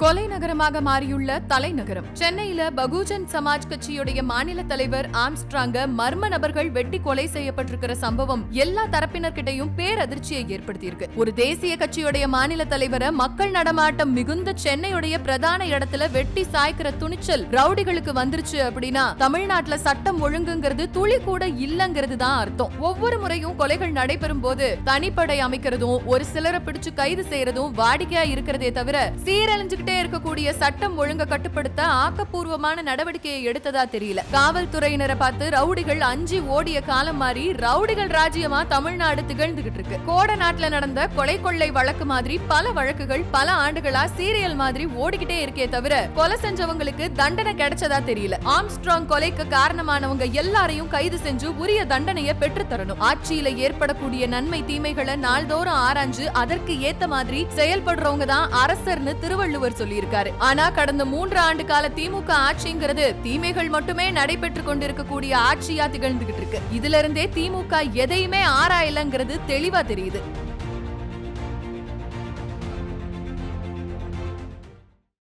கொலை நகரமாக மாறியுள்ள தலைநகரம். சென்னையில பகுஜன் சமாஜ் கட்சியுடைய மாநில தலைவர் ஆம்ஸ்ட்ராங்க மர்ம நபர்கள் வெட்டி கொலை செய்யப்பட்டிருக்கிற சம்பவம் எல்லா தரப்பினர்கிட்டையும் பேரதிர்ச்சியை ஏற்படுத்தியிருக்கு. ஒரு தேசிய கட்சியுடைய மாநில தலைவரை மக்கள் நடமாட்டம் மிகுந்த சென்னையுடைய பிரதான இடத்துல வெட்டி சாய்க்கிற துணிச்சல் ரவுடிகளுக்கு வந்துருச்சு அப்படின்னா தமிழ்நாட்டுல சட்டம் ஒழுங்குங்கிறது துளி கூட இல்லங்கிறது தான் அர்த்தம். ஒவ்வொரு முறையும் கொலைகள் நடைபெறும் போது தனிப்படை அமைக்கிறதும் ஒரு சிலரை பிடிச்சு கைது செய்யறதும் வாடிக்கையா இருக்கிறதே தவிர சீரழிஞ்சுக்கிட்டு சீரழிஞ்சுகிட்டே இருக்கக்கூடிய சட்டம் ஒழுங்க கட்டுப்படுத்த ஆக்கப்பூர்வமான நடவடிக்கையை எடுத்ததா தெரியல. காவல்துறையினரை பார்த்து ரவுடிகள் அஞ்சு ஓடிய காலம் மாறி ரவுடிகள் ராஜ்யமா தமிழ்நாடு திகழ்ந்துகிட்டு இருக்கு. கோட நாட்டுல நடந்த கொலை கொள்ளை வழக்கு மாதிரி பல வழக்குகள் பல ஆண்டுகளா சீரியல் மாதிரி ஓடிக்கிட்டே இருக்கே தவிர கொலை செஞ்சவங்களுக்கு தண்டனை கிடைச்சதா தெரியல. ஆம்ஸ்ட்ராங் கொலைக்கு காரணமானவங்க எல்லாரையும் கைது செஞ்சு உரிய தண்டனையை பெற்று தரணும். ஆட்சியில ஏற்படக்கூடிய நன்மை தீமைகளை நாள்தோறும் ஆராய்ஞ்சு அதற்கு ஏத்த மாதிரி செயல்படுறவங்க தான் அரசர்னு திருவள்ளுவர் சொல்லியிருக்காரு. ஆனா கடந்த மூன்று ஆண்டு கால திமுக ஆட்சிங்கிறது தீமைகள் மட்டுமே நடைபெற்று கொண்டிருக்கக்கூடிய ஆட்சியா திகழ்ந்துகிட்டு இருக்கு. இதுல இருந்தே திமுக எதையுமே ஆராயலங்கிறது தெளிவா தெரியுது.